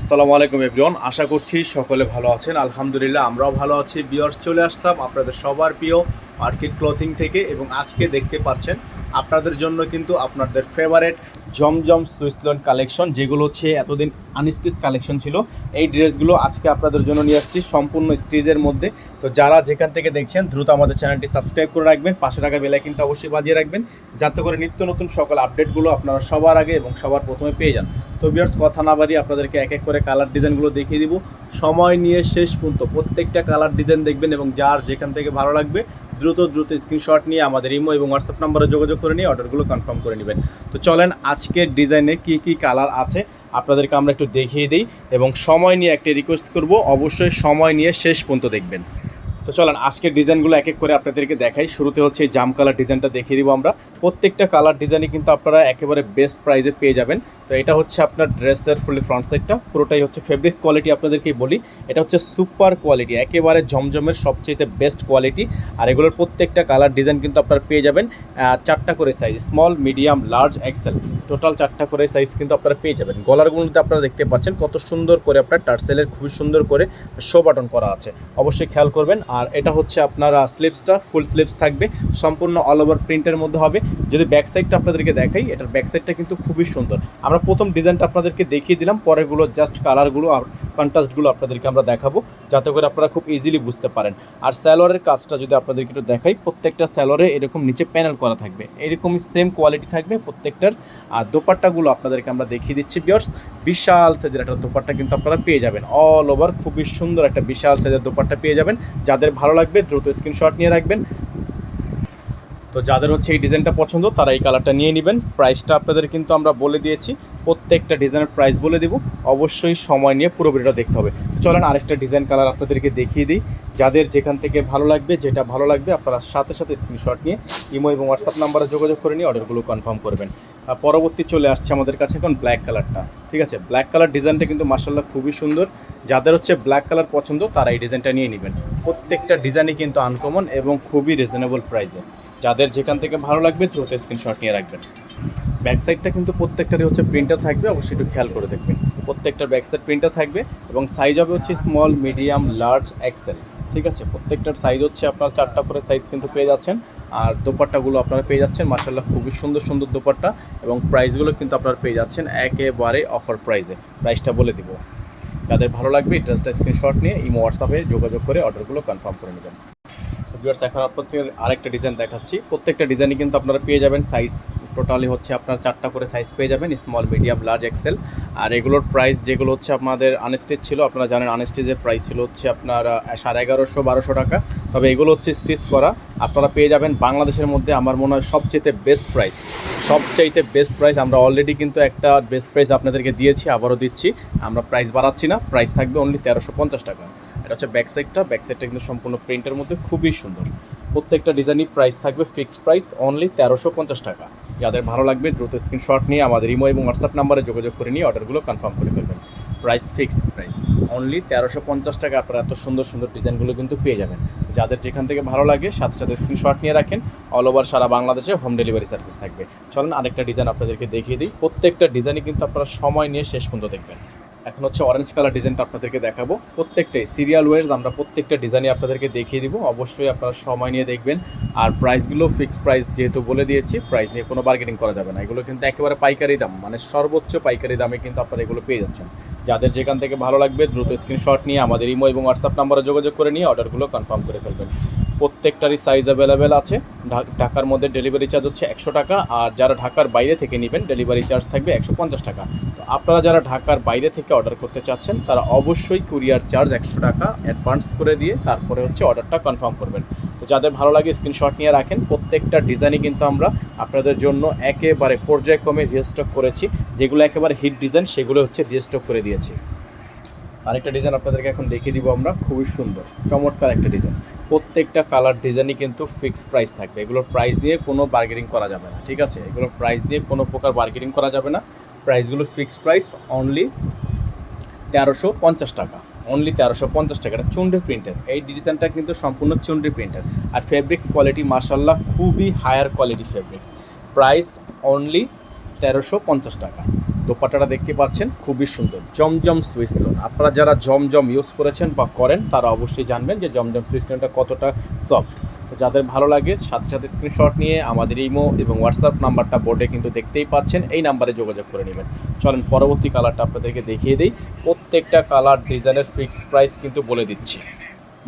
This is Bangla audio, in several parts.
আসসালামু আলাইকুম এভরিওয়ান আশা করছি সকলে ভালো আছেন। আলহামদুলিল্লাহ, আমরাও ভালো আছি। বিয়ার্স চলে আসলাম আপনাদের সবার প্রিয় মার্কেট ক্লথিং থেকে এবং আজকে দেখতে পাচ্ছেন আপনাদের জন্য কিন্তু আপনাদের ফেভারেট জমজম সুইসলন কালেকশন যেগুলো হচ্ছে এতদিন আনস্টিচ কালেকশন ছিল। এই ড্রেসগুলো আজকে আপনাদের জন্য নিয়ে আসছি সম্পূর্ণ স্টিজের মধ্যে। তো যারা যেখান থেকে দেখছেন, দ্রুত আমাদের চ্যানেলটি সাবস্ক্রাইব করে রাখবেন। পাশে টাকা বেলা কিন্তু অবশ্যই বাজিয়ে রাখবেন, যাতে করে নিত্য নতুন সকল আপডেটগুলো আপনারা সবার আগে এবং সবার প্রথমে পেয়ে যান। তো বিয়ার্স কথা না বাড়িয়ে আপনাদেরকে এক এক করে কালার ডিজাইনগুলো দেখিয়ে দিব। সময় নিয়ে শেষ পর্যন্ত প্রত্যেকটা কালার ডিজাইন দেখবেন এবং যার যেখান থেকে ভালো লাগবে দ্রুত দ্রুত স্ক্রিনশট নিয়ে আমাদের ইমো এবং হোয়াটসঅ্যাপ নাম্বারে যোগাযোগ করে নিয়ে অর্ডারগুলো কনফার্ম করে নেবেন। তো চলেন আজকের ডিজাইনে কি কি কালার আছে আপনাদেরকে আমরা একটু দেখিয়ে দিই এবং সময় নিয়ে একটা রিকোয়েস্ট করব। অবশ্যই সময় নিয়ে শেষ পর্যন্ত দেখবেন। তো চলেন, আজকের ডিজাইনগুলো এক এক করে আপনাদেরকে দেখাই। শুরুতে হচ্ছে এই জাম কালার ডিজাইনটা দেখিয়ে দিব আমরা। প্রত্যেকটা কালার ডিজাইনই কিন্তু আপনারা একেবারে বেস্ট প্রাইসে পেয়ে যাবেন। তো এটা হচ্ছে আপনার ড্রেসের ফুলি ফ্রন্ট সাইডটা পুরোটাই হচ্ছে ফেব্রিক কোয়ালিটি আপনাদেরকেই বলি। এটা হচ্ছে সুপার কোয়ালিটি একেবারে জমজমের সবচেয়ে বেস্ট কোয়ালিটি আর এগুলোর প্রত্যেকটা কালার ডিজাইন কিন্তু আপনারা পেয়ে যাবেন চারটা করে size small medium large XL total চারটা করে সাইজ কিন্তু আপনারা পেয়ে যাবেন। গলারগুলোতে আপনারা দেখতে পাচ্ছেন, কত সুন্দর করে আপনার টার্সেলের খুবই সুন্দর করে শো বাটন করা আছে। অবশ্যই খেয়াল করবেন। আর এটা হচ্ছে আপনার স্লিপসটা ফুল স্লিপস থাকবে। সম্পূর্ণ অল ওভার প্রিন্টের মধ্যে হবে। যদি ব্যাক সাইডটা আপনাদেরকে দেখাই, এটার ব্যাক সাইডটা কিন্তু খুবই সুন্দর। আমরা প্রথম ডিজাইনটা আপনাদেরকে দেখিয়ে দিলাম, পরেরগুলো জাস্ট কালারগুলো আর কন্ট্রাস্টগুলো আপনাদেরকে আমরা দেখাবো, যাতে করে আপনারা খুব ইজিলি বুঝতে পারেন। আর স্যালোয়ারের কাজটা যদি আপনাদেরকে একটু দেখাই, প্রত্যেকটা স্যালোয়ারে এরকম নিচে প্যানেল করা থাকবে। এরকমই সেম কোয়ালিটি থাকবে প্রত্যেকটার। আর দোপাট্টাগুলো আপনাদেরকে আমরা দেখিয়ে দিচ্ছি বিয়ার্স বিশাল সাইজের একটা দোপাট্টা কিন্তু আপনারা পেয়ে যাবেন। অল ওভার খুবই সুন্দর একটা বিশাল সাইজের দোপাট্টা পেয়ে যাবেন। যাদের ভালো লাগবে দ্রুত স্ক্রিনশট নিয়ে রাখবেন। তো যাদের হচ্ছে এই ডিজাইনটা পছন্দ, তারা এই কালারটা নিয়ে নেবেন। প্রাইসটা আপনাদের কিন্তু আমরা বলে দিয়েছি। প্রত্যেকটা ডিজাইনের প্রাইস বলে দিব। অবশ্যই সময় নিয়ে পুরো ভিডিওটা দেখতে হবে। চলেন আরেকটা ডিজাইন কালার আপনাদেরকে দেখিয়ে দিই। যাদের যেখান থেকে ভালো লাগবে, যেটা ভালো লাগবে, আপনারা সাথে সাথে স্ক্রিনশট নিয়ে ইমো এবং হোয়াটসঅ্যাপ নাম্বারে যোগাযোগ করে নিয়ে অর্ডারগুলো কনফার্ম করবেন। আর পরবর্তী চলে আসছে আমাদের কাছে এখন ব্ল্যাক কালারটা ঠিক আছে? ব্ল্যাক কালার ডিজাইনটা কিন্তু মার্শাল্লাহ খুবই সুন্দর। যাদের হচ্ছে ব্ল্যাক কালার পছন্দ, তারা এই ডিজাইনটা নিয়ে নেবেন। প্রত্যেকটা ডিজাইনই কিন্তু আনকমন এবং খুবই রিজনেবল প্রাইসে যাদের যেখান থেকে ভালো লাগবে, দ্রুত স্ক্রিনশট নিয়ে রাখবেন। ব্যাক সাইডটা কিন্তু প্রত্যেকটারই হচ্ছে প্রিন্টার থাকবে, অবশ্যই একটু খেয়াল করে দেখবেন। প্রত্যেকটার ব্যাক সাইড প্রিন্টার থাকবে এবং সাইজ হবে হচ্ছে স্মল মিডিয়াম লার্জ এক্সেল ঠিক আছে? প্রত্যেকটার সাইজ হচ্ছে আপনার চারটা করে সাইজ কিন্তু পেয়ে যাচ্ছেন। আর দোপাট্টাগুলো আপনারা পেয়ে যাচ্ছেন মার্শাল্লাহ খুবই সুন্দর সুন্দর দোপাট্টা এবং প্রাইসগুলো কিন্তু আপনারা পেয়ে যাচ্ছেন একেবারে অফার প্রাইসে প্রাইসটা বলে দিব। যাদের ভালো লাগবে ড্রেসটা স্ক্রিনশট নিয়ে ইমো হোয়াটসঅ্যাপে যোগাযোগ করে অর্ডারগুলো কনফার্ম করে নেবেন। ভিউয়ার্স এখন আপনাদের আরেকটা ডিজাইন দেখাচ্ছি। প্রত্যেকটা ডিজাইনই কিন্তু আপনারা পেয়ে যাবেন সাইজ টোটালি হচ্ছে আপনার চারটা করে সাইজ পেয়ে যাবেন স্মল মিডিয়াম লার্জ এক্সেল আর এগুলোর প্রাইস যেগুলো হচ্ছে আপনাদের আনস্টিচ ছিল, আপনারা জানেন আনস্টিচের প্রাইস ছিল হচ্ছে আপনার সাড়ে এগারোশো, বারোশো টাকা। তবে এগুলো হচ্ছে স্টিচ করা। আপনারা পেয়ে যাবেন বাংলাদেশের মধ্যে আমার মনে হয় সবচেয়ে বেস্ট প্রাইস সবচাইতে বেস্ট প্রাইস আমরা অলরেডি কিন্তু একটা বেস্ট প্রাইস আপনাদেরকে দিয়েছি, আবারও দিচ্ছি। আমরা প্রাইস বাড়াচ্ছি না প্রাইস থাকবে অনলি তেরোশো পঞ্চাশ টাকা। এটা হচ্ছে ব্যাক সাইডটা ব্যাক সাইডটা কিন্তু সম্পূর্ণ প্রিন্টের মধ্যে খুবই সুন্দর। প্রত্যেকটা ডিজাইনই প্রাইস থাকবে ফিক্সড প্রাইস অনলি তেরোশো পঞ্চাশ টাকা। যাদের ভালো লাগবে, দ্রুত স্ক্রিনশট নিয়ে আমাদের ইমো এবং হোয়াটসঅ্যাপ নাম্বারে যোগাযোগ করে নিয়ে অর্ডারগুলো কনফার্ম করে ফেলবেন। প্রাইস ফিক্সড প্রাইস অনলি তেরোশো পঞ্চাশ টাকা। আপনারা এত সুন্দর সুন্দর ডিজাইনগুলো কিন্তু পেয়ে যাবেন। যাদের যেখান থেকে ভালো লাগে, সাথে সাথে স্ক্রিনশট নিয়ে রাখেন। অল ওভার সারা বাংলাদেশে হোম ডেলিভারি সার্ভিস থাকবে। চলেন আরেকটা ডিজাইন আপনাদেরকে দেখিয়ে দিই। প্রত্যেকটা ডিজাইনই কিন্তু আপনারা সময় নিয়ে শেষ পর্যন্ত দেখবেন। এখন হচ্ছে অরেঞ্জ কালার ডিজাইনটা আপনাদেরকে দেখাবো। প্রত্যেকটাই সিরিয়াল ওয়াইজ আমরা প্রত্যেকটা ডিজাইনই আপনাদেরকে দেখিয়ে দিব। অবশ্যই আপনারা সময় নিয়ে দেখবেন। আর প্রাইসগুলো ফিক্সড প্রাইস যেহেতু বলে দিয়েছি প্রাইস নিয়ে কোনো বার্গেনিং করা যাবে না। এগুলো কিন্তু একেবারে পাইকারি দাম মানে সর্বোচ্চ পাইকারি দামে কিন্তু আপনারা এগুলো পেয়ে যাচ্ছেন। যাদের যেখান থেকে ভালো লাগবে, দ্রুত স্ক্রিনশট নিয়ে আমাদের ইমো এবং হোয়াটসঅ্যাপ নাম্বারে যোগাযোগ করে নিয়ে অর্ডারগুলো কনফার্ম করে ফেলবেন। প্রত্যেকটারই সাইজ অ্যাভেলেবেল আছে। ঢাকার মধ্যে ডেলিভারি চার্জ হচ্ছে একশো টাকা আর যারা ঢাকার বাইরে থেকে নেবেন ডেলিভারি চার্জ থাকবে একশো পঞ্চাশ টাকা। তো আপনারা যারা ঢাকার বাইরে থেকে অর্ডার করতে চাচ্ছেন, তারা অবশ্যই কুরিয়ার চার্জ একশো টাকা অ্যাডভান্স করে দিয়ে তারপরে হচ্ছে অর্ডারটা কনফার্ম করবেন। তো যাদের ভালো লাগে স্ক্রিনশট নিয়ে রাখেন, প্রত্যেকটা ডিজাইনই কিন্তু আমরা আপনাদের জন্য একেবারে পর্যায়ক্রমে রিস্টক করেছি। যেগুলো একেবারে হিট ডিজাইন সেগুলো হচ্ছে রিস্টক করে দিয়েছি। আরেকটা ডিজাইন আপনাদেরকে এখন দেখিয়ে দিব আমরা, খুবই সুন্দর, চমৎকার একটা ডিজাইন প্রত্যেকটা কালার ডিজাইনই কিন্তু ফিক্সড প্রাইস থাকবে। এগুলোর প্রাইস দিয়ে কোনো বার্গেনিং করা যাবে না, ঠিক আছে? এগুলোর প্রাইস দিয়ে কোনো প্রকার বার্গেনিং করা যাবে না। প্রাইসগুলো ফিক্সড প্রাইস অনলি তেরোশো পঞ্চাশ টাকা অনলি তেরোশো পঞ্চাশ টাকা। এটা চুন্ডি প্রিন্টের এই ডিজাইনটা কিন্তু সম্পূর্ণ চুন্ডি প্রিন্টের আর ফেব্রিক্স কোয়ালিটি মার্শাল্লাহ খুবই higher quality fabrics price only তেরোশো পঞ্চাশ টাকা। দোপাট্টাটা দেখতে পাচ্ছেন, খুবই সুন্দর। জমজম সুইস লোন আপনারা যারা জমজম ইউজ করেছেন বা করেন, তারা অবশ্যই জানবেন যে জমজম সুইস লোনটা কতটা সফট যাদের ভালো লাগে, সাথে সাথে স্ক্রিনশট নিয়ে আমাদের ইমো এবং হোয়াটসঅ্যাপ নাম্বারটা বোর্ডে কিন্তু দেখতেই পাচ্ছেন, এই নাম্বারে যোগাযোগ করে নেবেন। চলেন, পরবর্তী কালারটা আপনাদেরকে দেখিয়ে দিই। প্রত্যেকটা কালার ডিজাইনের ফিক্সড প্রাইস কিন্তু বলে দিচ্ছি।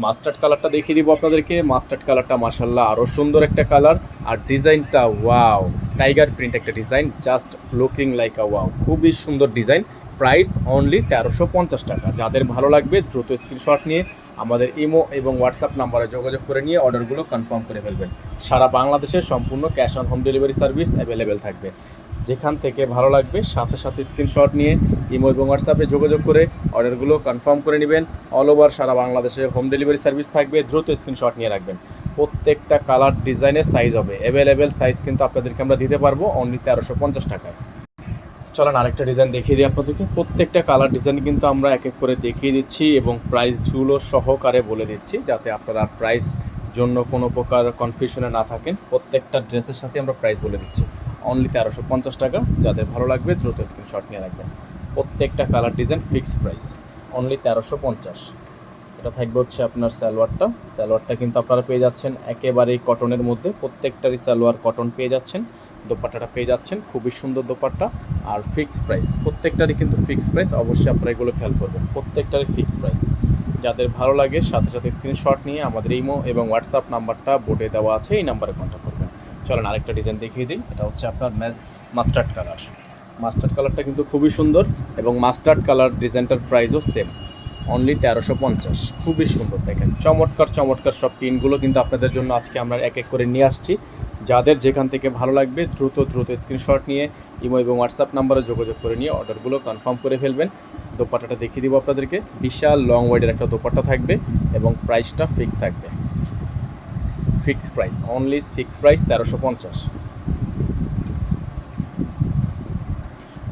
মাস্টার্ড কালারটা দেখিয়ে দিব আপনাদেরকে। মাস্টার্ড কালারটা মাসাল্লাহ আরও সুন্দর একটা কালার। আর ডিজাইনটা, ওয়াও, টাইগার প্রিন্ট একটা design, just looking like a wow, খুবই সুন্দর ডিজাইন। প্রাইস অনলি তেরোশো পঞ্চাশ টাকা। যাদের ভালো লাগবে, দ্রুত স্ক্রিনশট নিয়ে আমাদের ইমো এবং হোয়াটসঅ্যাপ নাম্বারে যোগাযোগ করে নিয়ে অর্ডারগুলো কনফার্ম করে ফেলবেন। সারা বাংলাদেশে সম্পূর্ণ cash on home delivery service available থাকবে। যেখান থেকে ভালো লাগবে, সাথে সাথে স্ক্রিনশট নিয়ে ইমো এবং হোয়াটসঅ্যাপে যোগাযোগ করে অর্ডারগুলো কনফার্ম করে নেবেন। অল ওভার সারা বাংলাদেশে হোম ডেলিভারি সার্ভিস থাকবে, দ্রুত স্ক্রিনশট নিয়ে রাখবেন। প্রত্যেকটা কালার ডিজাইনের সাইজ হবে। অ্যাভেলেবেল সাইজ কিন্তু আপনাদেরকে আমরা দিতে পারব অনলি তেরোশো পঞ্চাশ টাকায়। চলেন, আরেকটা ডিজাইন দেখিয়ে দিই আপনাদেরকে। প্রত্যেকটা কালার ডিজাইন কিন্তু আমরা এক এক করে দেখিয়ে দিচ্ছি এবং প্রাইসগুলো সহকারে বলে দিচ্ছি, যাতে আপনারা প্রাইস জন্য কোনো প্রকার কনফিউশনে না থাকেন। প্রত্যেকটা ড্রেসের সাথে আমরা প্রাইস বলে দিচ্ছি। অনলি তেরোশো পঞ্চাশ টাকা। যাদের ভালো লাগবে দ্রুত স্ক্রিনশট নিয়ে রাখবেন। প্রত্যেকটা colour design fixed price only তেরোশো পঞ্চাশ। এটা থাকবে হচ্ছে আপনার সালোয়ারটা। সালোয়ারটা কিন্তু আপনারা পেয়ে যাচ্ছেন একেবারেই কটনের মধ্যে। প্রত্যেকটারই সালোয়ার কটন পেয়ে যাচ্ছেন, দোপাট্টাটা পেয়ে যাচ্ছেন। খুবই সুন্দর দোপাট্টা আর ফিক্সড প্রাইস প্রত্যেকটারই কিন্তু ফিক্সড প্রাইস অবশ্যই আপনারা এগুলো খেয়াল করবেন। প্রত্যেকটারই ফিক্সড প্রাইস যাদের ভালো লাগে, সাথে সাথে স্ক্রিনশট নিয়ে আমাদের ইমো এবং হোয়াটসঅ্যাপ নাম্বারটা বোর্ডে দেওয়া আছে, এই নাম্বারে কন্ট্যাক্ট করবেন। চলেন আরেকটা ডিজাইন দেখিয়ে দিই। এটা হচ্ছে আপনার মাস্টার্ড কালার মাস্টার্ড কালারটা কিন্তু খুবই সুন্দর এবং মাস্টার্ড কালার ডিজাইনটার প্রাইসও সেম অনলি তেরোশো পঞ্চাশ। খুবই সুন্দর, দেখেন। চমৎকার চমৎকার সব পিনগুলো কিন্তু আপনাদের জন্য আজকে আমরা এক এক করে নিয়ে আসছি। যাদের যেখান থেকে ভালো লাগবে, দ্রুত দ্রুত স্ক্রিনশট নিয়ে ইমো এবং হোয়াটসঅ্যাপ নাম্বারে যোগাযোগ করে নিয়ে অর্ডারগুলো কনফার্ম করে ফেলবেন। দোপাট্টাটা দেখিয়ে দিব আপনাদেরকে। বিশাল লং ওয়াইডের একটা দোপাট্টা থাকবে এবং প্রাইসটা ফিক্স থাকবে। Fix price only fix price তেরোশো পঞ্চাশ।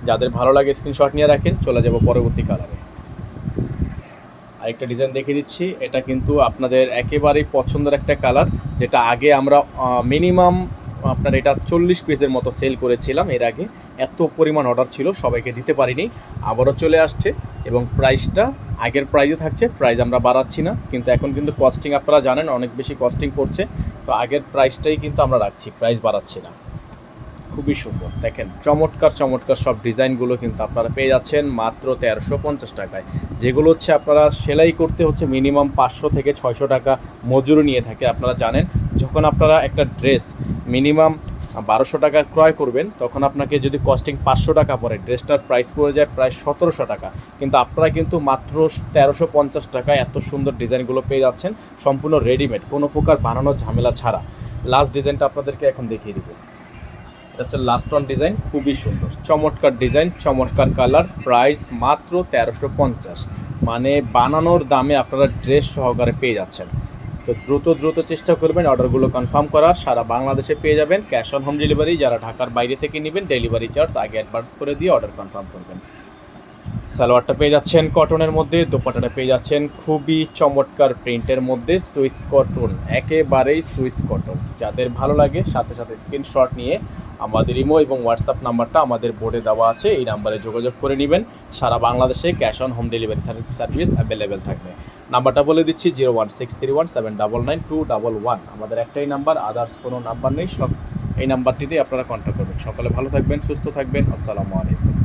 যাদের ভালো লাগে স্ক্রিনশট নিয়ে রাখেন, চলে যাব পরবর্তী কালারে আরেকটা ডিজাইন দেখিয়ে দিচ্ছি। এটা কিন্তু আপনাদের একেবারেই পছন্দের একটা কালার যেটা আগে আমরা মিনিমাম আপনার এটা চল্লিশ পিসের মতো সেল করেছিলাম এর আগে। এত পরিমাণ অর্ডার ছিল, সবাইকে দিতে পারিনি। আবারও চলে আসছে এবং প্রাইসটা আগের প্রাইজে থাকছে প্রাইস আমরা বাড়াচ্ছি না। কিন্তু এখন কিন্তু কস্টিং আপনারা জানেন, অনেক বেশি কস্টিং পড়ছে। তো আগের প্রাইসটাই কিন্তু আমরা রাখছি প্রাইস বাড়াচ্ছি না। খুবই সুন্দর। দেখেন, চমৎকার চমৎকার সব ডিজাইনগুলো কিন্তু আপনারা পেয়ে যাচ্ছেন মাত্র তেরোশো পঞ্চাশ টাকায়। যেগুলো হচ্ছে আপনারা সেলাই করতে হচ্ছে মিনিমাম পাঁচশো থেকে ছয়শো টাকা মজুরি নিয়ে থাকে আপনারা জানেন। যখন আপনারা একটা ড্রেস মিনিমাম বারোশো টাকা ক্রয় করবেন, তখন আপনাকে যদি কস্টিং পাঁচশো টাকা পড়ে, ড্রেসটার প্রাইস পড়ে যায় প্রায় সতেরোশো টাকা। কিন্তু আপনারা কিন্তু মাত্র তেরোশো পঞ্চাশ টাকায় এত সুন্দর ডিজাইনগুলো পেয়ে যাচ্ছেন। সম্পূর্ণ রেডিমেড, কোনো প্রকার বানানোর ঝামেলা ছাড়া। লাস্ট ডিজাইনটা আপনাদেরকে এখন দেখিয়ে দিব। এটা হচ্ছে লাস্ট ওয়ান ডিজাইন খুবই সুন্দর। চমৎকার ডিজাইন চমৎকার কালার প্রাইস মাত্র তেরোশো পঞ্চাশ। মানে বানানোর দামে আপনারা ড্রেস সহকারে পেয়ে যাচ্ছেন। তো দ্রুত দ্রুত চেষ্টা করবেন অর্ডারগুলো কনফার্ম করার। সারা বাংলাদেশে পেয়ে যাবেন ক্যাশ অন হোম ডেলিভারি যারা ঢাকার বাইরে থেকে নেবেন ডেলিভারি চার্জ আগে অ্যাডভান্স করে দিয়ে অর্ডার কনফার্ম করবেন। সালোয়ারটা পেয়ে যাচ্ছেন কটনের মধ্যে দোপাটাটা পেয়ে যাচ্ছেন খুবই চমৎকার প্রিন্টের মধ্যে, সুইস কটন, একেবারেই সুইস কটন। যাদের ভালো লাগে, সাথে সাথে স্ক্রিনশট নিয়ে আমাদের ইমো এবং হোয়াটসঅ্যাপ নাম্বারটা আমাদের বোর্ডে দেওয়া আছে, এই নাম্বারে যোগাযোগ করে নেবেন। সারা বাংলাদেশে cash on home delivery service available থাকবে। নাম্বারটা বলে দিচ্ছি, zero one six three one seven double nine two double one. আমাদের একটাই নাম্বার, আদার্স কোনো নাম্বার নেই, সব এই নাম্বারটিতেই আপনারা কন্ট্যাক্ট করবেন। সকালে ভালো থাকবেন, সুস্থ থাকবেন, আসসালামু আলাইকুম।